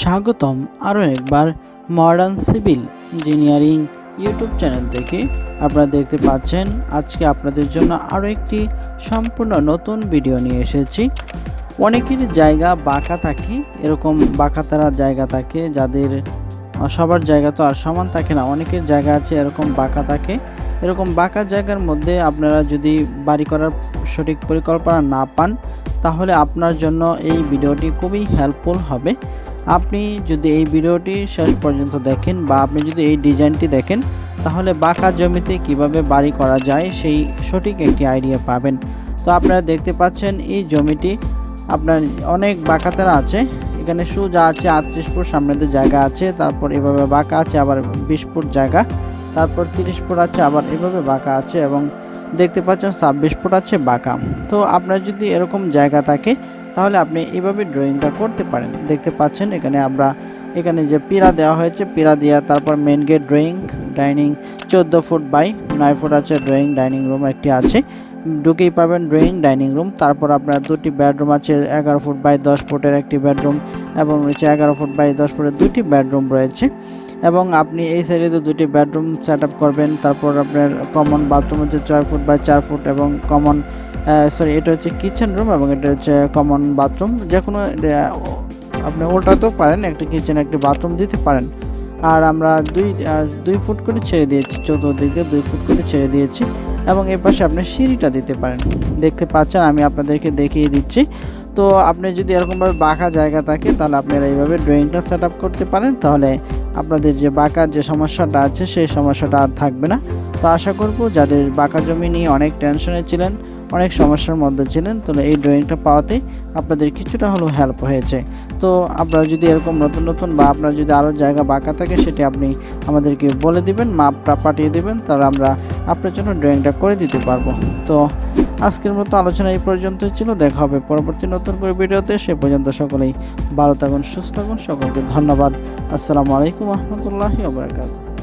স্বাগতম আরও একবার modern civil engineering YouTube channel থেকে। আপনারা দেখতে পাচ্ছেন, আজকে আপনাদের জন্য আরও একটি সম্পূর্ণ নতুন ভিডিও নিয়ে এসেছি। অনেকের জায়গা বাঁকা থাকে, এরকম বাঁকা তারা জায়গা থাকে যাদের সবার জায়গা তো আর সমান থাকে না, অনেকের জায়গা আছে এরকম বাঁকা থাকে। এরকম বাঁকা জায়গার মধ্যে আপনারা যদি বাড়ি করার সঠিক পরিকল্পনা না পান, তাহলে আপনার জন্য এই ভিডিওটি খুবই হেল্পফুল হবে। আপনি যদি এই ভিডিওটি শেষ পর্যন্ত দেখেন বা আপনি যদি এই ডিজাইনটি দেখেন, তাহলে বাঁকা জমিতে কীভাবে বাড়ি করা যায় সেই সঠিক একটি আইডিয়া পাবেন। তো আপনারা দেখতে পাচ্ছেন এই জমিটি, আপনার অনেক বাঁকাতারা আছে। এখানে সোজা আছে আটত্রিশ ফুট সামনেতে জায়গা আছে, তারপর এভাবে বাঁকা আছে, আবার বিশ ফুট জায়গা, তারপর তিরিশ ফুট আছে, আবার এভাবে বাঁকা আছে এবং দেখতে পাচ্ছেন ছাব্বিশ ফুট আছে বাঁকা। তো আপনার যদি এরকম জায়গা থাকে, তাহলে আপনি এইভাবে ড্রয়িংটা করতে পারেন। দেখতে পাচ্ছেন এখানে আমরা, এখানে যে পিরা দেওয়া হয়েছে পিরা দেওয়া তারপর মেন গেট ড্রয়িং ডাইনিং চোদ্দ ফুট বাই নয় ফুট আছে ড্রয়িং ডাইনিং রুম একটি আছে। ঢুকেই পাবেন ড্রয়িং ডাইনিং রুম তারপর আপনার দুটি বেডরুম আছে, এগারো ফুট বাই দশ ফুটের একটি বেডরুম এবং রয়েছে এগারো ফুট বাই দশ ফুটের দুটি বেডরুম রয়েছে। এবং আপনি এই সাইডে তো দুটি বেডরুম সেট করবেন, তারপর আপনার কমন বাথরুম হচ্ছে ছয় ফুট বাই চার ফুট এবং কমন সরি এটা হচ্ছে কিচেন রুম এবং এটা হচ্ছে কমন বাথরুম যে কোনো আপনি ওল্টাতেও পারেন, একটা কিচেন একটি বাথরুম দিতে পারেন। আর আমরা দুই দুই ফুট করে ছেড়ে দিয়েছি, চতুর্দিকে দুই ফুট করে ছেড়ে দিয়েছি এবং এর পাশে আপনি সিঁড়িটা দিতে পারেন। দেখতে পাচ্ছেন, আমি আপনাদেরকে দেখিয়ে দিচ্ছি। তো আপনি যদি এরকমভাবে বাঁকা জায়গা থাকে, তাহলে আপনারা এইভাবে ড্রয়িংটা সেট করতে পারেন। তাহলে আপনাদের যে বাঁকার যে সমস্যাটা আছে, সেই সমস্যাটা আর থাকবে না। তো আশা করব যাদের বাঁকা জমি নিয়ে অনেক টেনশনে ছিলেন অনেক সমস্যার মধ্যে ছিলেন, তো এই ড্রয়িংটা পাওয়াতে আপনাদের কিছুটা হলেও হেল্প হয়েছে। তো আপনারা যদি এরকম নতুন নতুন বা আপনার যদি আরও জায়গা বাঁকা থাকে, সেটি আপনি আমাদেরকে বলে দিবেন, মাপটা পাঠিয়ে দেবেন, তাহলে আমরা আপনার জন্য ড্রয়িংটা করে দিতে পারব। তো আজকের মতো আলোচনা এই পর্যন্ত ছিল, দেখা হবে পরবর্তী নতুন করে ভিডিওতে, সে পর্যন্ত সকলেই ভালো থাকুন, সুস্থ থাকুন, সকলকে ধন্যবাদ। আসসালামু আলাইকুম রহমতুল্লাহি ওবরাকাতুহ